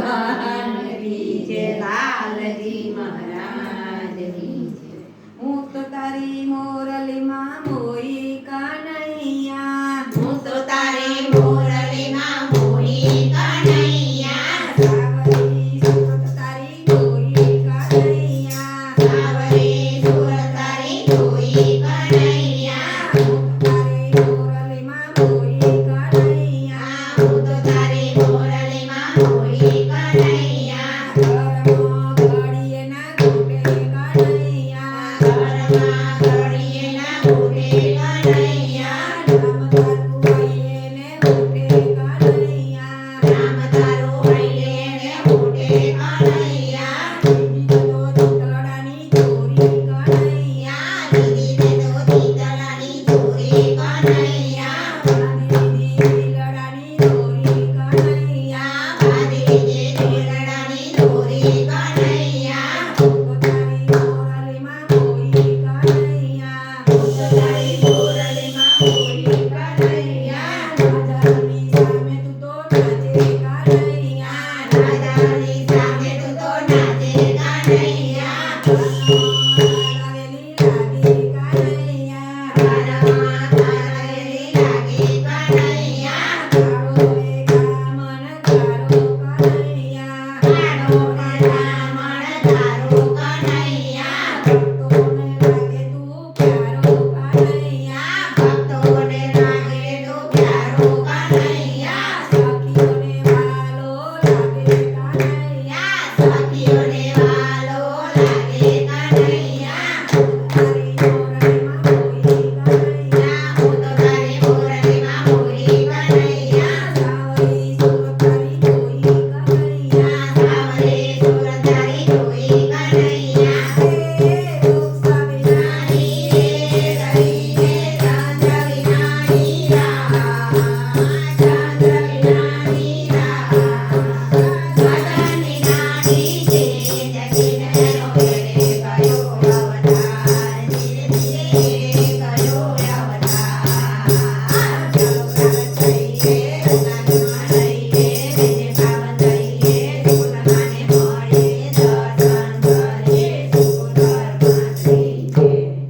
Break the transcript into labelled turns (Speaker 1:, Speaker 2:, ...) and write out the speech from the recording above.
Speaker 1: ભગવાન કી જય લાલજી મહારાજ.